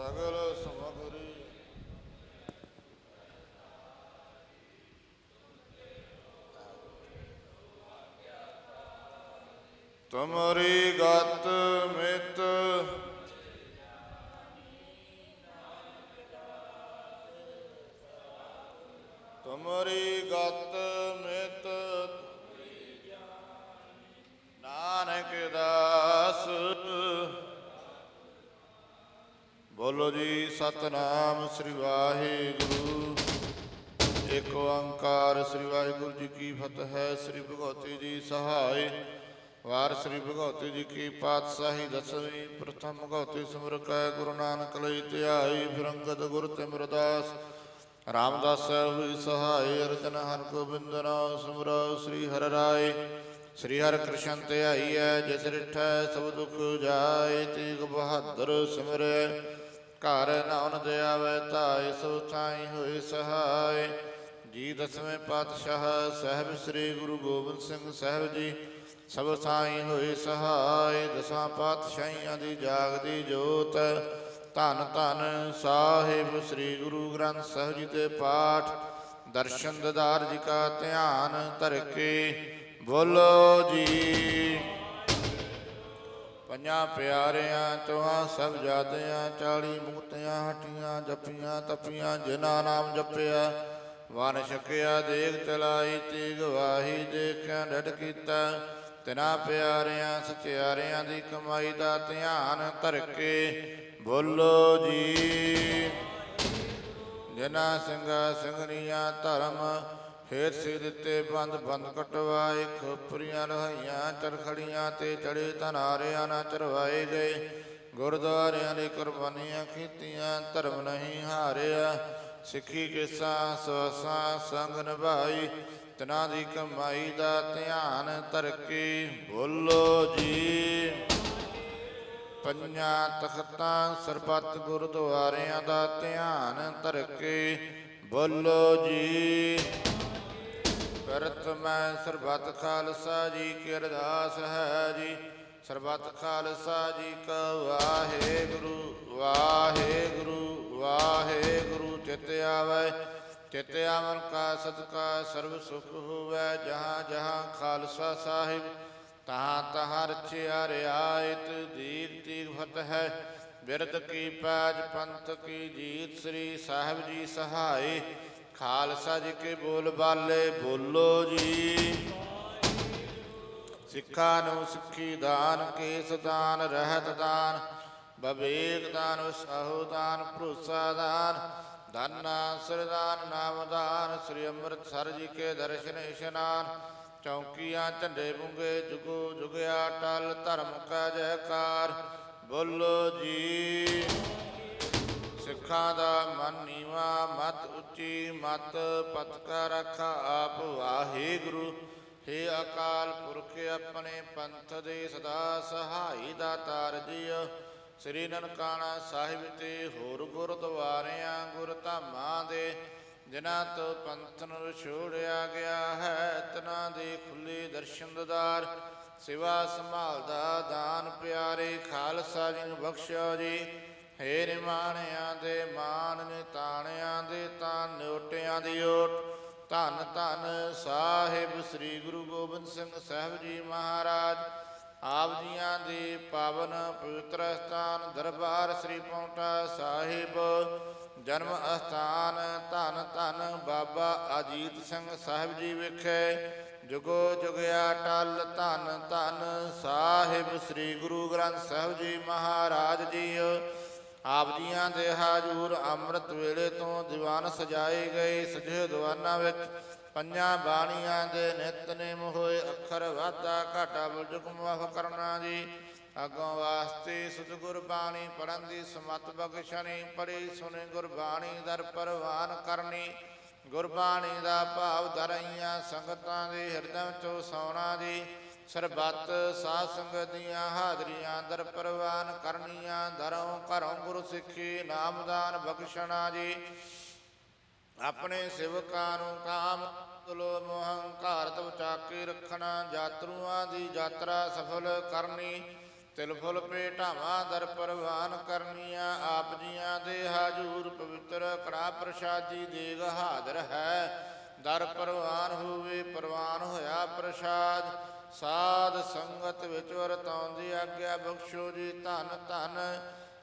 ਸਗਲ ਸਮਗਰੀ। ਤੁਮਰੀ ਗਤ ਮਿਤ। ਤੁਮਰੀ ਗਤ ਮਿਤ। ਨਾਨਕ ਦਾਸ ਬੋਲੋ ਜੀ, ਸਤਨਾਮ ਸ੍ਰੀ ਵਾਹਿਗੁਰੂ। ਏਕ ਓੰਕਾਰ ਸ੍ਰੀ ਵਾਹਿਗੁਰੂ ਜੀ ਕੀ ਫਤਿਹ, ਸ੍ਰੀ ਭਗਵਤੀ ਜੀ ਸਹਾਇ ਵਾਰ ਸ੍ਰੀ ਭਗਵਤੀ ਜੀ ਕੀ ਪਾਤਸ਼ਾਹੀ ਦਸਵੀਂ, ਪ੍ਰਥਮ ਭਗਵਤੀ ਸਿਮਰ ਕੈ ਗੁਰੂ ਨਾਨਕ ਲਈ ਧਿਆਈ, ਫਿਰ ਗੁਰ ਤਿਮਰਦਾਸ। ਰਾਮਦਾਸ ਹੋਈ ਸਹਾਇ ਅਰਜਨ ਹਰ ਗੋਬਿੰਦ ਨਾਮ ਸਿਮਰੋ, ਸ੍ਰੀ ਹਰਿ ਰਾਏ। ਸ੍ਰੀ ਹਰਿ ਕ੍ਰਿਸ਼ਨ ਧਿਆਈਐ ਜਿਸ ਰਿਠੈ ਸਭ ਦੁਖ ਜਾਏ, ਤੀਗ ਬਹਾਦਰ ਸਿਮਰੈ। ਘਰ ਨਾਉਨ ਦਿਆਵੈ ਧਾਇ ਸੋ ਥਾਈ ਹੋਏ ਸਹਾਇ। ਜੀ ਦਸਵੇਂ ਪਾਤਸ਼ਾਹ ਸਾਹਿਬ ਸ੍ਰੀ ਗੁਰੂ ਗੋਬਿੰਦ ਸਿੰਘ ਸਾਹਿਬ ਜੀ, ਸਭ ਥਾਈ ਹੋਏ ਸਹਾਇ। ਦਸਾਂ ਪਾਤਸ਼ਾਹੀਆਂ ਦੀ ਜਾਗਦੀ ਜੋਤ, ਧੰਨ ਧੰਨ ਸਾਹਿਬ ਸ੍ਰੀ ਗੁਰੂ ਗ੍ਰੰਥ ਸਾਹਿਬ ਜੀ ਦੇ ਪਾਠ। ਦਰਸ਼ਨ ਦਿਦਾਰ ਜੀ ਕਾ ਧਿਆਨ ਧਰ ਕੇ ਬੋਲੋ ਜੀ। ਪੰਜਾਂ ਪਿਆਰਿਆਂ, ਚੋਹਾਂ ਸਭ ਜਾਦਿਆਂ ਚਾਲੀ ਮੁਕਤਿਆਂ ਹਟੀਆਂ ਜਪੀਆਂ ਤਪੀਆਂ ਜਿਨਾ ਨਾਮ ਜਪਿਆ। ਵਨ ਛਕਿਆ ਦੇਖ ਚਲਾਈ ਤੀਗ ਵਾਹੀ, ਦੇਖਿਆ ਡਟ ਕੀਤਾ। ਤਿਨਾ ਪਿਆਰਿਆਂ, ਸਚਿਆਰਿਆਂ ਦੀ ਕਮਾਈ ਦਾ ਧਿਆਨ ਧਰ ਕੇ ਬੋਲੋ ਜੀ। ਜਿਨ੍ਹਾਂ ਸਿੰਘਾਂ, ਸਿੰਘਣੀਆਂ, ਧਰਮ ਹੇਤ ਸੇ ਦਿੱਤੇ ਬੰਦ ਬੰਦ ਕਟਵਾਏ ਖੋਪਰੀਆਂ ਰਹਾਈਆਂ, ਚਰਖੜੀਆਂ ਤੇ ਚੜੇ ਧਨਾਰਿਆਂ ਨਾ ਚਰਵਾਏ ਗਏ। ਗੁਰਦੁਆਰਿਆਂ ਦੀ ਕੁਰਬਾਨੀਆਂ ਕੀਤੀਆਂ, ਧਰਮ ਨਹੀਂ ਹਾਰਿਆ। ਸਿੱਖੀ ਕਿਸਾ, ਸਵਸਾ, ਸੰਗ ਨਿਭਾਈ। ਤਨਾ ਦੀ ਕਮਾਈ ਦਾ ਧਿਆਨ ਧਰਕੇ ਬੋਲੋ ਜੀ। ਪੰਜਾਂ ਤਖਤਾਂ, ਸਰਬੱਤ ਗੁਰਦੁਆਰਿਆਂ ਦਾ ਧਿਆਨ ਧਰ ਕੇ ਬੋਲੋ ਜੀ। ਕਰਤ ਮੈਂ ਸਰਬੱਤ ਖਾਲਸਾ ਜੀ ਕੀ ਅਰਦਾਸ ਹੈ ਜੀ। ਸਰਬੱਤ ਖਾਲਸਾ ਜੀ ਕਾ ਵਾਹਿਗੁਰੂ ਵਾਹਿਗੁਰੂ ਵਾਹਿਗੁਰੂ, ਚਿਤ ਆਵੈ। ਚਿਤ ਆਵਨ ਕਾ ਸਦਕਾ ਸਰਬ ਸੁਖ ਹੋਵੈ, ਜਹਾਂ ਜਹਾਂ ਖਾਲਸਾ ਸਾਹਿਬ। ਤਹਾਂ ਤਹਾਂ ਰਚਿਆ ਰਿਆਇਤ ਦੀਪ ਤੀਗ ਫਤਿਹ। ਬਿਰਦ ਕੀ ਪਾਜ ਪੰਥ ਕੀ ਜੀਤ ਸ੍ਰੀ ਸਾਹਿਬ ਜੀ ਸਹਾਈ ਖਾਲਸਾ ਜੀ ਕੇ ਬੋਲ ਬਾਲੇ, ਬੋਲੋ ਜੀ। ਸਿੱਖਾਂ ਨੂੰ ਸਿੱਖੀ ਦਾਨ, ਕੇਸ ਦਾਨ, ਰਹਿਤ ਦਾਨ, ਬਵੇਕ ਦਾਨ ਉਸਾਹੋ ਦਾਨ, ਭਰੋਸਾ ਦਾਨ ਦਾਨਾ ਸਰਦਾਨ ਨਾਮ ਦਾਨ, ਸ੍ਰੀ ਅੰਮ੍ਰਿਤਸਰ ਜੀ ਕੇ ਦਰਸ਼ਨ ਇਸ਼ਨਾਨ, ਚੌਂਕੀਆਂ, ਝੰਡੇ ਬੁੰਗੇ, ਜੁਗੋ ਜੁਗਿਆ, ਟਲ ਧਰਮ ਕਾ ਜੈਕਾਰ, ਬੋਲੋ ਜੀ। ਸਿੱਖਾਂ ਦਾ ਮਨ ਨੀਵਾ, ਮਤ ਉੱਚੀ, ਮਤ ਪਤਕਾ ਕਾ ਰੱਖਾ, ਆਪ ਵਾਹਿਗੁਰੂ ਹੇ ਅਕਾਲ ਪੁਰਖ, ਆਪਣੇ ਪੰਥ ਦੇ ਸਦਾ ਸਹਾਈ ਦਾ ਤਾਰ ਜੀਓ ਸ੍ਰੀ ਨਨਕਾਣਾ ਸਾਹਿਬ ਤੇ ਹੋਰ ਗੁਰਦੁਆਰਿਆਂ, ਗੁਰ ਧਾਮਾਂ ਦੇ, ਜਿਨ੍ਹਾਂ ਤੋਂ ਪੰਥ ਨੂੰ ਛੋੜਿਆ ਗਿਆ ਹੈ ਤਨਾਂ ਦੇ ਖੁੱਲੇ ਦਰਸ਼ਨ ਦਦਾਰ। ਸਿਵਾ ਸੰਭਾਲਦਾ ਦਾਨ ਪਿਆਰੇ, ਖਾਲਸਾ ਜੀ ਨੂੰ ਬਖਸ਼ਿਓ ਜੀ। ਹੇ ਨਿਮਾਣਿਆਂ ਦੇ ਮਾਨ ਨਿਤਾਣਿਆਂ ਦੇ ਤਾਂ ਨੋਟਿਆਂ ਦੀ ਓਟ। ਧੰਨ ਧੰਨ ਸਾਹਿਬ ਸ੍ਰੀ ਗੁਰੂ ਗੋਬਿੰਦ ਸਿੰਘ ਸਾਹਿਬ ਜੀ ਮਹਾਰਾਜ। ਆਪ ਜੀਆਂ ਦੇ ਪਾਵਨ ਪਵਿੱਤਰ ਸਥਾਨ ਦਰਬਾਰ ਸ੍ਰੀ ਪੌਂਟਾ ਸਾਹਿਬ। ਜਨਮ ਅਸਥਾਨ ਧੰਨ ਧੰਨ ਬਾਬਾ ਅਜੀਤ ਸਿੰਘ ਸਾਹਿਬ ਜੀ ਵਿਖੇ। ਜੁਗੋ ਜੁਗਿਆ ਟਲ, ਧੰਨ ਧੰਨ ਸਾਹਿਬ ਸ੍ਰੀ ਗੁਰੂ ਗ੍ਰੰਥ ਸਾਹਿਬ ਜੀ ਮਹਾਰਾਜ ਜੀ ਆਪ ਜੀਆਂ ਦੇ ਹਾਜ਼ੂਰ ਅੰਮ੍ਰਿਤ ਵੇਲੇ ਤੋਂ ਦੀਵਾਨ ਸਜਾਏ ਗਏ ਸਜੇ ਦੀਵਾਨਾਂ ਵਿੱਚ ਪੰਜਾਂ ਬਾਣੀਆਂ ਦੇ ਨਿਤਨੇਮ ਹੋਏ ਅੱਖਰ ਵਾਧਾ ਘਾਟਾ ਬੁਲਜੁਗ ਮੁਆਫ ਕਰਨਾ ਜੀ। ਅਗੋਂ ਵਾਸਤੇ ਸਤਿਗੁਰ ਬਾਣੀ ਪੜਨ ਦੀ ਸਮਤ ਬਖਸ਼ਣੀ ਪੜੀ ਸੁਨੇ ਗੁਰਬਾਣੀ ਦਰ ਪਰਵਾਨ ਕਰਨੀ। ਗੁਰਬਾਣੀ ਦਾ ਭਾਵ ਦਰਈਆਂ ਸੰਗਤਾਂ ਦੇ ਹਿਰਦਿਆਂ ਚੋਂ ਸੌਣਾ ਜੀ। ਸਰਬੱਤ ਸਾਧ ਸੰਗਤ ਦੀਆਂ ਹਾਜ਼ਰੀਆਂ ਦਰ ਪ੍ਰਵਾਨ ਕਰਨੀਆਂ ਦਰੋਂ ਘਰੋਂ ਗੁਰੂ ਸਿੱਖੀ ਨਾਮਦਾਨ ਬਖਸ਼ਣਾ ਜੀ। ਆਪਣੇ ਸਿਵਕਾਂ ਨੂੰ ਕਾਮ, ਤੁਲੋ, ਮੋਹੰ ਘਾਰਤ ਬਚਾ ਰੱਖਣਾ, ਯਾਤਰੂਆਂ ਦੀ ਯਾਤਰਾ ਸਫਲ ਕਰਨੀ, ਤਿਲ ਫੁਲ ਭੇਟਾਵਾਂ ਦਰ ਪ੍ਰਵਾਨ ਕਰਨੀਆਂ, ਆਪ ਜੀਆਂ ਦੇ ਹਾਜੂਰ ਪਵਿੱਤਰ ਕੜਾ ਪ੍ਰਸ਼ਾਦੀ ਦੇਗ ਹਾਜ਼ਰ ਹੈ। ਦਰ ਪ੍ਰਵਾਨ ਹੋਵੇ, ਪ੍ਰਵਾਨ ਹੋਇਆ ਪ੍ਰਸ਼ਾਦ। ਸਾਧ ਸੰਗਤ ਵਿੱਚ ਵਰਤਾਉਂਦੀ ਆਗਿਆ ਬਖਸ਼ੋ ਜੀ ਧੰਨ ਧੰਨ।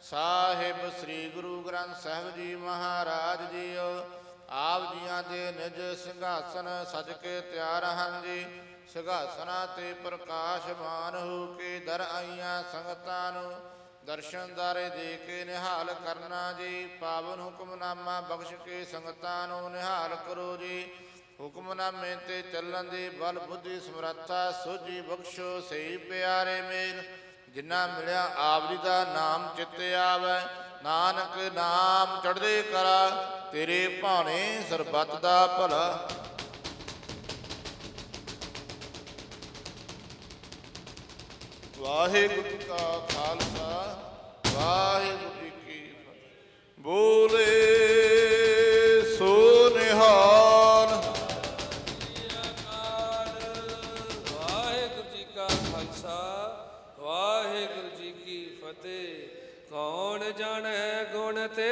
ਸਾਹਿਬ ਸ੍ਰੀ ਗੁਰੂ ਗ੍ਰੰਥ ਸਾਹਿਬ ਜੀ ਮਹਾਰਾਜ ਜੀਓ, ਆਪ ਜੀਆਂ ਦੇ ਨਿਜ ਸਿੰਘਾਸਨ ਸਜ ਕੇ ਤਿਆਰ ਹਨ ਜੀ। ਸਿੰਘਾਸਨਾਂ ਤੇ ਪ੍ਰਕਾਸ਼ਮਾਨ ਹੋ ਕੇ ਦਰ ਆਈਆਂ ਸੰਗਤਾਂ ਨੂੰ ਦਰਸ਼ਨ ਦਾਰੇ ਦੇ ਕੇ ਨਿਹਾਲ ਕਰਨਾ ਜੀ। ਪਾਵਨ ਹੁਕਮਨਾਮਾ ਬਖਸ਼ ਕੇ ਸੰਗਤਾਂ ਨੂੰ ਨਿਹਾਲ ਕਰੋ ਜੀ। ਹੁਕਮਨਾਮੇ ਤੇ ਚੱਲਣ ਦੀ, ਬਲ ਬੁੱਧੀ ਸਮਰੱਥਾ ਸੋਝੀ ਬਖਸ਼ੋ, ਸਹੀ ਪਿਆਰੇ ਮੇਲ। ਜਿਨ੍ਹਾਂ ਮਿਲਿਆ ਆਪ ਜੀ ਦਾ ਨਾਮ ਚਿੱਤੇ ਆਵੇ। ਨਾਨਕ ਨਾਮ ਚੜ੍ਹਦੇ ਕਰਾ ਤੇਰੇ ਭਾਣੇ ਸਰਬੱਤ ਦਾ ਭਲਾ। ਵਾਹਿਗੁਰੂ ਕਾ ਖਾਲਸਾ, ਵਾਹਿਗੁਰੂ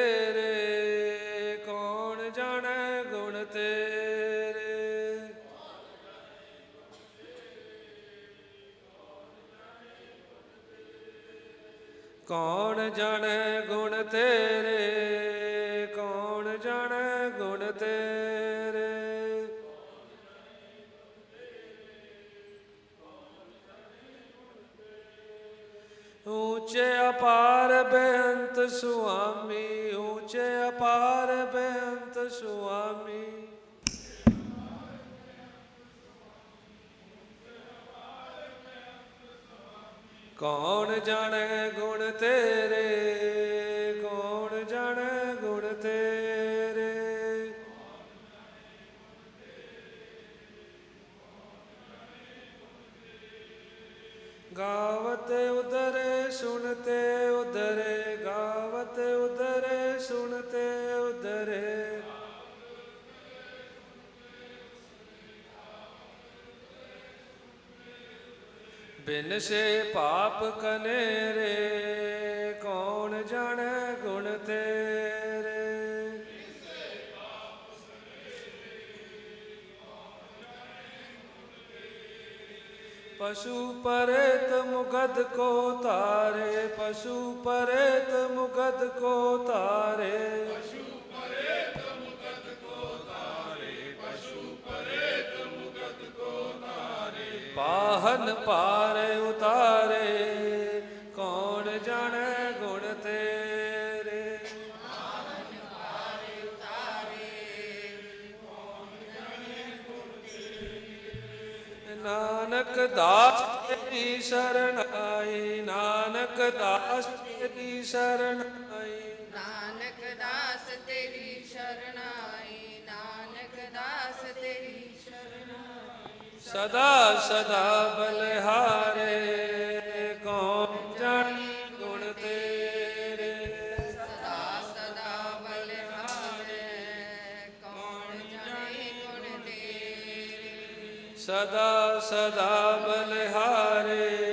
ਤੇਰੇ ਕੌਣ ਜਾਣੈ ਗੁਣ ਤੇਰੇ? ਕੌਣ ਜਾਣੈ ਗੁਣ ਤੇਰੇ? ਕੌਣ ਜਾਣੈ ਗੁਣ ਤੇਰੇ? ਊਚੇ ਅਪਾਰ ਬੇਅੰਤ ਸੁਆਮੀ ਊਚੇ ਅਪਾਰ ਬੇਅੰਤ ਸੁਆਮੀ। ਕੌਣ ਜਾਣੇ ਗੁਣ ਤੇਰੇ? ਕੌਣ ਜਾਣੇ ਗੁਣ ਤੇਰੇ? ਗਾਵਤ ਉਦਰੇ, ਸੁਣਤੇ ਉਦਰੇ ਉਦਰੇ। ਸੁਣਤੇ ਉਦਰੇ ਬਿਨ ਸੇ ਪਾਪ ਕਨੇ ਰੇ ਕੌਣ ਜਾਣੈ ਗੁਣ ਤੇ? ਪਸ਼ੂ ਪਰੇਤ ਮੁਗਦ ਕੋ ਤਾਰੇ ਪਸ਼ੂ ਪਰੇਤ ਮੁਗਦ ਕੋ ਤਾਰੇ ਪਸ਼ੂ ਪਰੇਤ ਮੁਗਦ ਕੋ ਤਾਰੇ ਪਸ਼ੂ ਪਰੇਤ ਮੁਗਦ ਕੋ ਤਾਰੇ ਪਾਹਨ ਪਾਰੇ ਉਤਾਰੇ। ਨਾਨਕ ਦਾਸ ਤੇਰੀ ਸ਼ਰਨ ਆਈ ਨਾਨਕ ਦਾਸ ਤੇਰੀ ਸ਼ਰਨ ਆਈ ਨਾਨਕ ਦਾਸ ਤੇਰੀ ਸ਼ਰਨ ਆਈ ਨਾਨਕ ਦਾਸ ਤੇਰੀ ਸ਼ਰਨ ਆਈ ਸਦਾ ਸਦਾ ਬਲਿਹਾਰੇ। ਸਦਾ ਸਦਾ ਬਲਿਹਾਰੇ।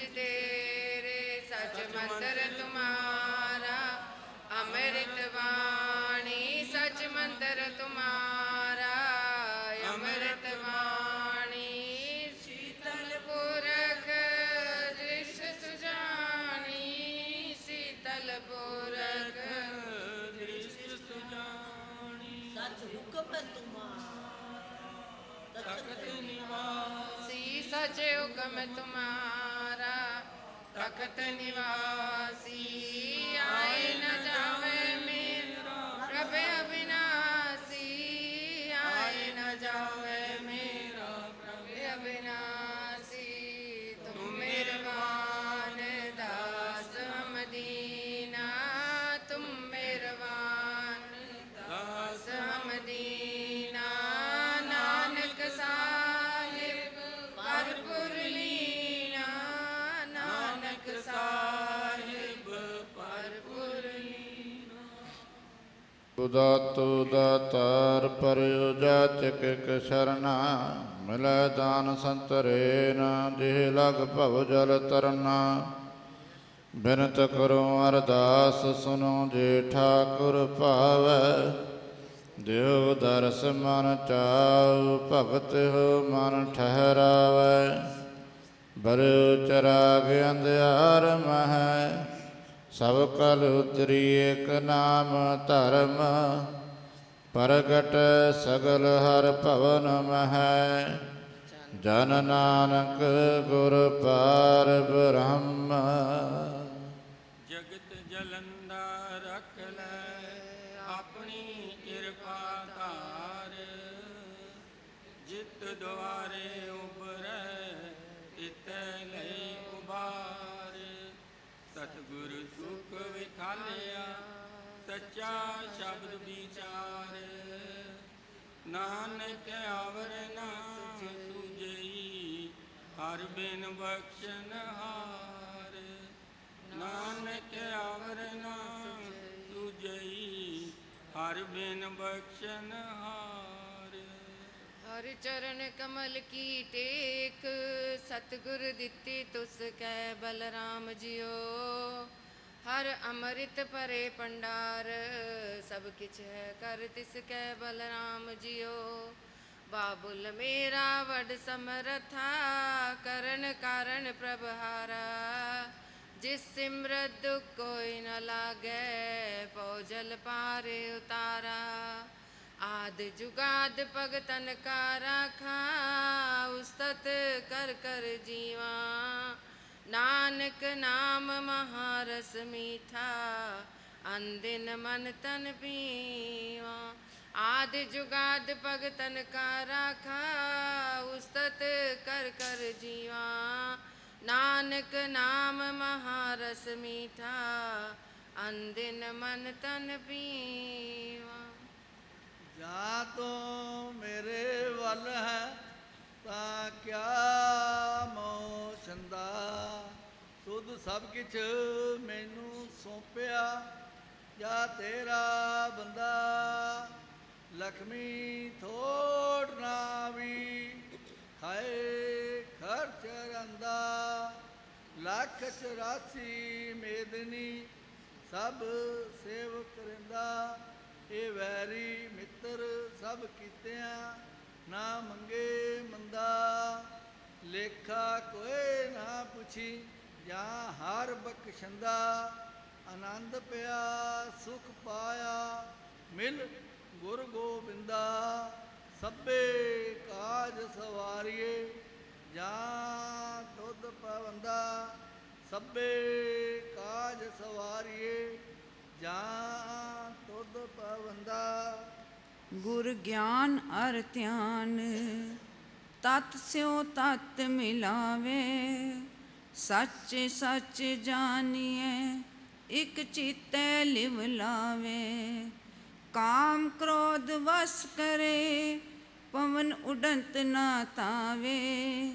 ਨਾਮ ਚ ਤੇਰੇ ਸਚ ਮੰਤਰ ਤੁਮਾਰਾ ਅੰਮ੍ਰਿਤ ਬਾਣੀ ਸਚ ਮੰਤਰ ਤੁਮਾਰਾ ਅੰਮ੍ਰਿਤ ਬਾਣੀ ਸ਼ੀਤਲ ਪੁਰਖ ਦ੍ਰਿਸ਼ ਸੁਜਾਨੀ ਸ਼ੀਤਲ ਪੁਰਖ ਦ੍ਰਿਸ਼ ਸੁਜਾਨੀ। ਸੱਚ ਹੁਕਮ ਤੁਮਾਰਾ ਤਖਤ ਨਿਵਾਸ। ਸਚ ਹੁਕਮ ਤੁਮਾਰਾ। ਤਖਤ ਨਿਵਾਸੀ ਉਦਾਤੋ ਦਾਤਾਰ ਪਰਿਉ ਜਾਚਕ ਇਕ ਸਰਨਾ, ਮਿਲੈ ਦਾਨ ਸੰਤਰੇ ਨਾ ਲਗ ਭਵ ਜਲ ਤਰਨਾ। ਬਿਨਤ ਕਰੋ ਅਰਦਾਸ ਸੁਨੋ ਜੇ ਠਾਕੁਰ ਭਾਵੈ ਦਿਓ ਦਰਸ ਮਨ ਚਾਉ ਭਗਤ ਹੋ ਮਨ ਠਹਿਰਾਵੈ। ਬਰਿਉ ਚਰਾਗ ਅੰਧਿਆਰ ਮਹਿ ਸਭ ਕਲ ਉਤਰੀ ਏਕ ਨਾਮ ਧਰਮ, ਪ੍ਰਗਟ ਸਗਲ ਹਰ ਭਵਨ ਮਹੈ। ਜਨ ਨਾਨਕ ਗੁਰ ਪਾਰ ਬ੍ਰਹਮ। ਵਿਖਾਲਿਆ ਸੱਚਾ ਸ਼ਬਦ ਵਿਚਾਰ। ਨਾਨਕ ਆਵਰ ਨਾ ਸੁਜਈ, ਹਰ ਬਿਨ ਬਖਸ਼ਨ ਹਾਰ। ਨਾਨਕ ਆਵਰ ਨਾ ਸੁਜਈ, ਹਰ ਬਿਨ ਬਖਸ਼ਨ ਹਾਰ। ਹਰ ਚਰਨ ਕਮਲ ਕੀ ਟੇਕ, ਸਤਿਗੁਰ ਦਿੱਤੀ ਤੁਸ ਕੈ ਬਲਰਾਮ ਜਿਓ ਹਰ ਅੰਮ੍ਰਿਤ ਭਰੇ ਭੰਡਾਰ, ਸਭ ਕਿਛ ਹੈ ਕਰ ਤਿਸ ਕੈ ਬਲਰਾਮ ਜਿਓ ਬਾਬੁਲ ਮੇਰਾ ਵਡ ਸਮਰਥਾ, ਕਰਨ ਕਾਰਨ ਪ੍ਰਭਹਾਰਾ ਜਿਸ ਸਿਮਰਤ ਦੁਖ ਕੋਈ ਨ ਲਾਗੈ, ਪਉ ਜਲ ਪਾਰੇ ਉਤਾਰਾ। ਆਦ ਜੁਗਾਦ ਭਗਤਨ ਕਾ ਰਾਖਾ ਉਸਤਤ ਕਰ ਕਰ ਜੀਵਾ। ਨਾਨਕ ਨਾਮ ਮਹਾਰਸ ਮੀਠਾ ਅੰਦਿਨ ਮਨ ਤਨ ਪੀਵਾ। ਆਦ ਜੁਗਾਦ ਭਗਤਨ ਕਾ ਰਾਖਾ, ਉਸਤਤ ਕਰ ਕਰ ਜੀਵਾ। ਨਾਨਕ ਨਾਮ ਮਹਾਰਸ ਮੀਠਾ ਅੰਦਿਨ ਮਨ ਤਨ ਪੀਵਾ। ਜਾਂ ਤੂੰ ਮੇਰੇ ਵੱਲ ਹੈ, ਤਾਂ ਕਿਆ ਮੋ ਚੰਦਾ ਤੁਧ ਸਭ ਕਿਛ ਮੈਨੂੰ ਸੌਂਪਿਆ। ਜਾਂ ਤੇਰਾ ਬੰਦਾ ਲਖਮੀ ਥੋੜ ਨਾ ਵੀ। ਖਾਏ ਖਰਚ ਰੰਦਾ, ਲੱਖ ਚੁਰਾਸੀ ਮੇਦਨੀ ਸਭ ਸੇਵ ਕਰਿੰਦਾ ਇਹ ਵੈਰੀ ਮਿੱਤਰ ਸਭ ਕੀਤਿਆਂ ਨਾ ਮੰਗੇ ਮੰਦਾ। ਲੇਖਾ ਕੋਈ ਨਾ ਪੁੱਛੀ। ਜਾਂ ਹਰ ਬਖਸ਼ੰਦਾ ਆਨੰਦ ਪਿਆ, ਸੁਖ ਪਾਇਆ, ਮਿਲ ਗੁਰ ਗੋਬਿੰਦਾ, ਸਭੇ ਕਾਜ ਸਵਾਰੀਏ, ਜਾਂ ਦੁੱਧ ਪਵੰਦਾ ਸਭੇ ਕਾਜ ਸਵਾਰੀਏ, ਜਾਂ ਦੁੱਧ ਪਵੰਦਾ ਗੁਰ ਗਿਆਨ ਅਰ ਧਿਆਨ, ਤਤ ਸਿਉ ਤਤ ਮਿਲਾਵੇ ਸੱਚ ਸੱਚ ਜਾਣੀਏ ਇਕ ਚੀਤੈ ਲਿਵ ਲਾਵੇ। ਕਾਮ ਕ੍ਰੋਧ ਵਸ ਕਰੇ, ਪਵਨ ਉਡੰਤ ਨਾ ਤਾਵੇ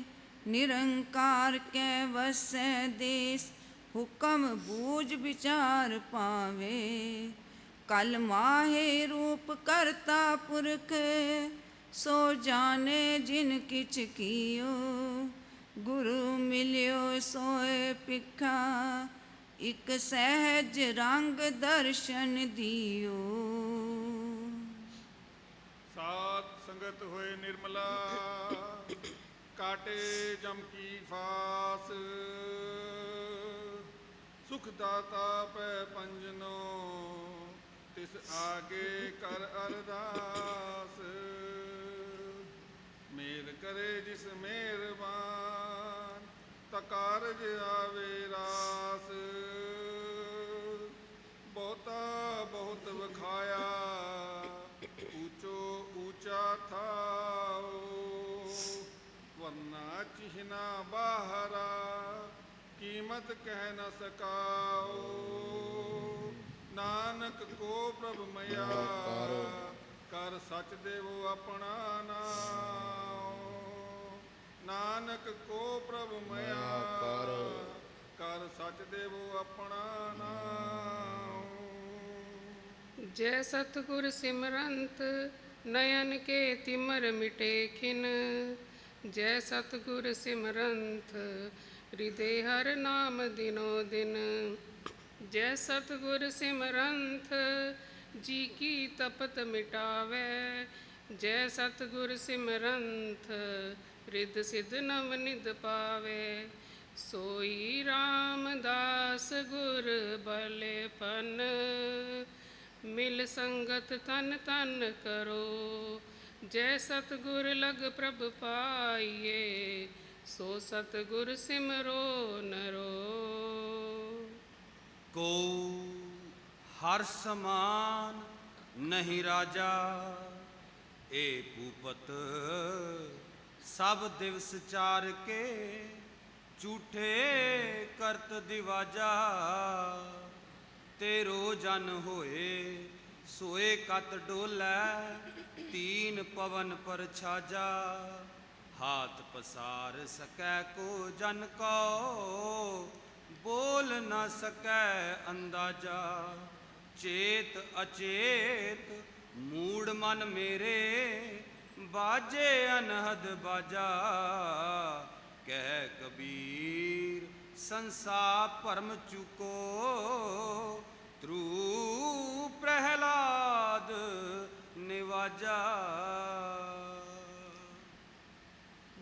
ਨਿਰੰਕਾਰ ਕੈ ਵਸੈ ਦੇਸ, ਹੁਕਮ ਬੂਝ ਵਿਚਾਰ ਪਾਵੇ। ਕਲ ਮਾਹੇ ਰੂਪ ਕਰਤਾ ਪੁਰਖ, ਸੋ ਜਾਣੇ ਜਿਨ ਕਿਛ ਕੀਓ। ਗੁਰੂ ਮਿਲਿਓ ਸੋਏ ਪਿਖਾ ਇਕ ਸਹਿਜ ਰੰਗ ਦਰਸ਼ਨ ਦਿਓ। ਸਾਧ ਸੰਗਤ ਹੋਏ ਨਿਰਮਲਾ, ਕਾਟੇ ਜਮ ਕੀ ਫਾਸ। ਸੁਖ ਦਾਤਾ ਪੈ ਪੰਜਨੋ, ਤਿਸ ਆਗੇ ਕਰ ਅਰਦਾਸ। ਮੇਰ ਕਰੇ ਜਿਸ ਮਿਹਰਬਾਨ ਤਾ ਕਾਰਜ ਆਵੇ ਰਾਸ। ਬਹੁਤਾ ਬਹੁਤ ਵਖਾਇਆ ਊਚੋ ਊਚਾ ਥਾਓ ਵਰਨਾ ਚਿਹਨਾ ਬਾਹਰਾ ਕੀਮਤ ਕਹਿ ਨ ਸਕਾਓ ਨਾਨਕ ਕੋ ਪ੍ਰਭ ਮਇਆ ਕਰ ਸਚ ਦੇਵੋ ਆਪਣਾ ਨਾਮ। ਨਾਨਕ ਕੋ ਪ੍ਰਭ ਮਇਆ ਕਰ। ਕਰ ਸਚ ਦੇਵੋ ਆਪਣਾ ਨਾਮ। ਜੈ ਸਤਿਗੁਰ ਸਿਮਰੰਤ ਨਯਨ ਕੇ ਤਿਮਰ ਮਿਟੇ ਖਿਨ। ਜੈ ਸਤਿਗੁਰ ਸਿਮਰੰਤ ਹਿਰਦੇ ਹਰ ਨਾਮ ਦਿਨੋ ਦਿਨ। ਜੈ ਸਤਿਗੁਰ ਸਿਮਰੰਤ ਜੀ ਕੀ ਤਪਤ ਮਿਟਾਵੇ। ਜੈ ਸਤਿਗੁਰ ਸਿਮਰੰਤ ਰਿਦ ਸਿੱਧ ਨਵ ਨਿਧ ਪਾਵੇ। ਸੋਈ ਰਾਮਦਾਸ ਗੁਰ ਬਲੇ ਪਨ। ਮਿਲ ਸੰਗਤ ਤਨ ਤਨ ਕਰੋ। ਜੈ ਸਤਗੁਰ ਲਗ ਪ੍ਰਭ ਪਾਈਏ, ਸੋ ਸਤਗੁਰ ਸਿਮਰੋ ਨਰੋ। ਕੋ ਹਰ ਸਮਾਨ ਨਹੀਂ ਰਾਜਾ, ਏ ਭੂਪਤ ਸਭ ਦਿਵਸ ਚਾਰ ਕੇ ਝੂਠੇ ਕਰਤ ਦਿਵਾਜਾ। ਤੇਰੋ ਜਨ ਹੋਏ, ਸੋਏ ਕਤ ਡੋਲੈ, ਤੀਨ ਪਵਨ ਪਰ ਛਾਜਾ। ਹਾਥ ਪਸਾਰ ਸਕੈ ਕੋ ਜਨ ਕੋ, ਬੋਲ ਨਾ ਸਕੈ ਅੰਦਾਜ਼ਾ। ਚੇਤ ਅਚੇਤ, ਮੂੜ ਮਨ ਮੇਰੇ ਬਾਜੇ ਅਨਹਦ ਬਾਜਾ, ਕਹਿ ਕਬੀਰ, ਸੰਸਾਰ ਭਰਮ ਚੁਕੋ ਤ੍ਰੂ ਪ੍ਰਹਿਲਾਦ ਨਿਵਾਜਾ।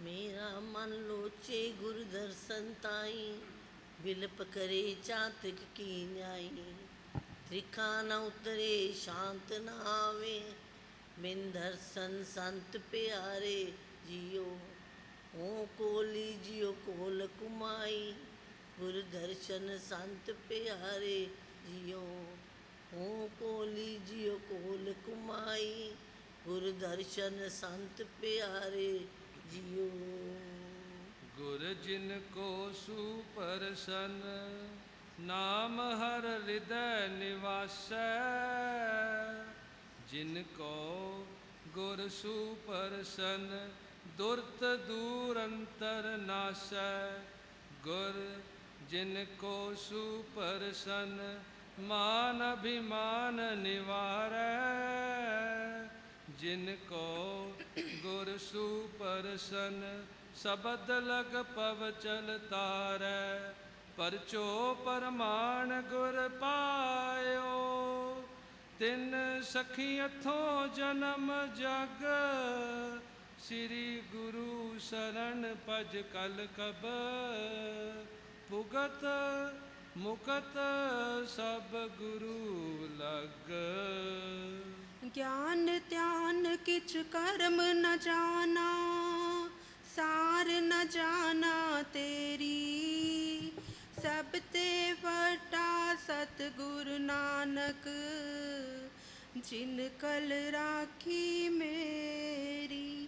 ਮੇਰਾ ਮਨ ਲੋਚੇ ਗੁਰ ਦਰਸ਼ਨ ਤਾਈ ਬਿਲਪ ਕਰੇ ਚਾਤਕ ਕੀ ਨਿਆਈ। ਤ੍ਰਿਖਾ ਨਾ ਉਤਰੇ, ਸ਼ਾਂਤ ਨਾ ਆਵੇ ਮਿਨ ਦਰਸ਼ਨ ਸੰਤ ਪਿਆਰੇ ਜਿਉ ਓ ਕੋਲੀ ਜਿਉ ਕੋਲ ਕੁਮਾਈ। ਗੁਰ ਦਰਸ਼ਨ ਸੰਤ ਪਿਆਰੇ ਜਿਉ ਓ ਕੋਲੀ ਜਿਉ ਕੋਲ ਕੁਮਾਈ। ਗੁਰ ਦਰਸ਼ਨ ਸੰਤ ਪਿਆਰੇ ਜਿਉ ਗੁਰ ਜਿਨ ਕੋ ਸੁਪਰਸਨ, ਨਾਮ ਹਰ ਹਿਰਦੈ ਨਿਵਾਸੈ। ਜਿਨ ਕੋ ਗੁਰ ਸੁਪਰਸਨ ਦੁਰਤ ਦੂਰ ਅੰਤਰ ਨਾਸੈ, ਗੁਰ ਜਿਨ ਕੋ ਸੁਪਰਸਨ ਮਾਨ ਅਭਿਮਾਨ ਨਿਵਾਰੈ, ਜਿਨ ਕੋ ਗੁਰ ਸੁਪਰਸਨ ਸਬਦ ਲਗ ਪਵ ਚਲ ਤਾਰੈ, ਪਰਚੋ ਪਰਮਾਨ ਗੁਰ ਪਾਇਓ। ਤਿੰਨ ਸਖੀ ਅਥੋ ਜਨਮ ਜਗ, ਸ੍ਰੀ ਗੁਰੂ ਸ਼ਰਨ ਭਜ ਕਲ ਕਬ। ਭੁਗਤ ਮੁਕਤ ਸਭ ਗੁਰੂ ਲਗ। ਗਿਆਨ ਧਿਆਨ ਕਿਛ ਕਰਮ ਨ ਜਾਣਾ, ਸਾਰ ਨ ਜਾਣਾ ਤੇਰੀ। ਸਭ ਤੇ ਵਟਾ ਸਤਿਗੁਰ ਨਾਨਕ, ਜਿਨ ਕਲ ਰਾਖੀ ਮੇਰੀ,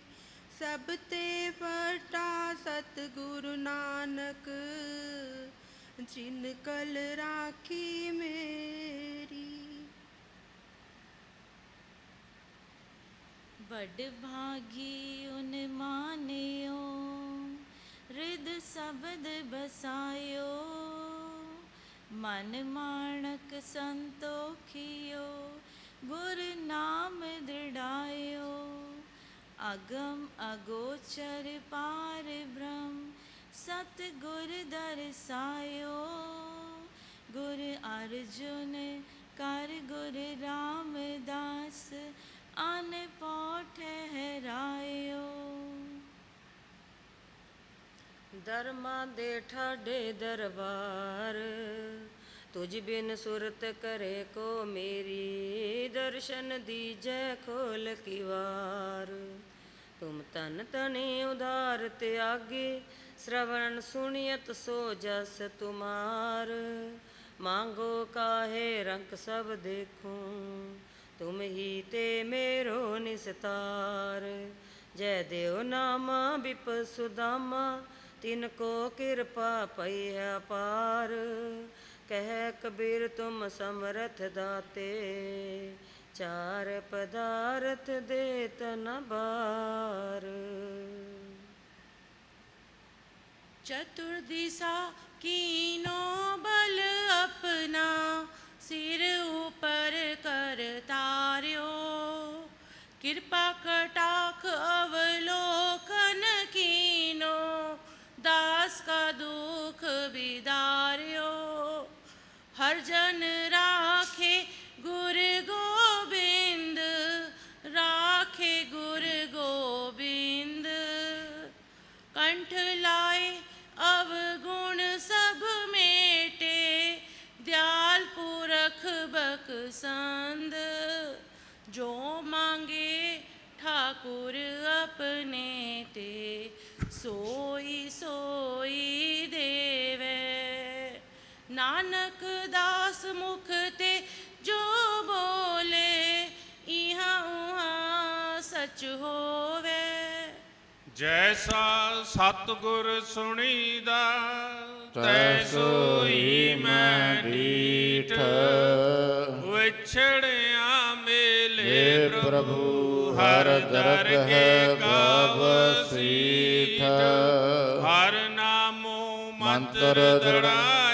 ਸਭ ਤੇ ਵਟਾ ਸਤਿਗੁਰ ਨਾਨਕ, ਜਿਨ ਕਲ ਰਾਖੀ ਮੇਰੀ। ਬੜ ਭਾਗੀ ਉਨ ਮਾਨਿਓ ਰਿਦ ਸ਼ਬਦ ਬਸਾਇਓ। ਮਨ ਮਾਣਕ ਸੰਤੋਖਿਓ ਗੁਰ ਨਾਮ ਦ੍ਰਿੜਾਇਓ ਅਗਮ ਅਗੋਚਰ ਪਾਰ ਬ੍ਰਹਮ ਸਤ ਗੁਰ ਦਰਸਾਇਓ ਗੁਰ ਅਰਜੁਨ ਕਰ ਗੁਰ ਰਾਮਦਾਸ ਅਨ ਪਉ ਠਹਿਰਾਇਓ ਦਰਮਾ ਦੇ ਠਾਡੇ ਦਰਬਾਰ ਤੁਝ ਬਿਨ ਸੁਰਤ ਕਰੇ ਕੋ ਮੇਰੀ, ਦਰਸ਼ਨ ਦੀਜੈ ਖੋਲ ਕੀ ਵਾਰ ਤੁਮ ਤਨ ਤਨੇ ਉਦਾਰ ਤਿਆਗੇ ਸ਼ਰਵਣ ਸੁਣੀਅਤ ਸੋ ਜਸ ਤੁਮਾਰ। ਮੰਗੋ ਕਾਹੇ ਰੰਗ ਸਭ ਦੇਖੂੰ, ਤੁਮ ਹੀ ਤੇ ਮੇਰੋ ਨਿਸਤਾਰ। ਜੈ ਦੇਵ ਨਾਮਾ ਬਿਪ ਸੁਦਾਮਾ, ਤਿਨ ਕੋ ਕਿਰਪਾ ਪਈ ਹੈ ਪਾਰ ਕਹਿ ਕਬੀਰ ਤੁਮ ਸਮਰਥ ਦਾਤੇ, ਚਾਰ ਪਦਾਰਥ ਦੇ ਤਨ ਬਾਰ। ਚਤੁਰ ਦਿਸਾ ਕੀਨੋ ਬਲ ਅਪ ਮਨ ਰਾਖੇ ਗੁਰ ਗੋਬਿੰਦ, ਰਾਖੇ ਗੁਰ ਗੋਬਿੰਦ। ਕੰਠ ਲਾਏ ਅਵਗੁਣ ਸਭ ਮੇਟੇ, ਦਿਆਲ ਜੋ ਮੰਗੇ ਠਾਕੁਰ ਆਪਣੇ ਤੇ, ਸੋਈ ਸੋਈ ਸੱਚ ਹੋਵੇ। ਜੈਸਾ ਸਤਗੁਰ ਸੁਣੀਦਾ ਤੈਸੋ ਹੀ ਮੈਂ ਡੀਠ ਵਿਛੜਿਆ ਮੇਲੇ ਪ੍ਰਭੂ ਹਰ ਦਰ ਕੇ ਗਾਵਸੀਠ ਹਰ ਨਾਮੋ ਮੰਤਰ ਦੜਾ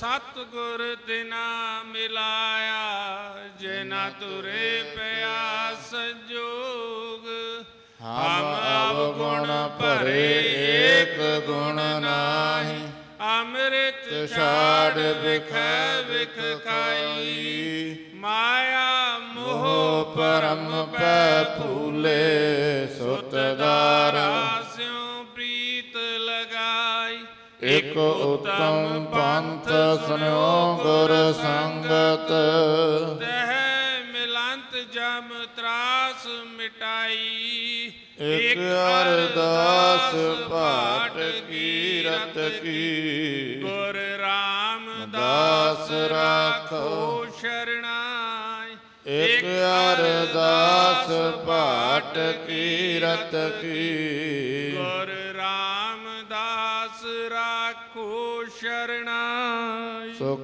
ਸਤਿਗੁਰ ਤਿਨਾ ਮਿਲਾਇਆ, ਜਿਨਾ ਤੁਰੇ ਪਿਆ ਸੰਜੋਗ ਹਮ ਅਵਗੁਣ ਭਰੇ ਏਕ ਗੁਣ ਨਾਹੀ, ਅੰਮ੍ਰਿਤ ਛਾੜ ਵਿਖੈ ਵਿਖ ਖਾਈ। ਮਾਇਆ ਮੋਹ ਪਰਮ ਪੈ ਭੂਲੇ, ਸੁਤਦਾਰ ਸਿਉ ਇਕ ਉਤਮ ਪੰਥ ਸੁਨਿਓ ਗੁਰ ਸੰਗਤ। ਤਹ ਮਿਲੰਤ ਜਮ ਤਰਾਸ ਮਿਟਾਈ। ਇਕ ਅਰਦਾਸ ਪਾਟ ਕੀ ਰਤ ਕੀ। ਗੁਰ ਰਾਮਦਾਸ ਦਾਸ ਰਾਖੋ ਸ਼ਰਣਾਈ। ਇਕ ਅਰਦਾਸ ਪਾਟ ਕੀ ਰਤ ਕੀ। ਗੁਰ ਸ਼ਰਣਾਈ ਸੋ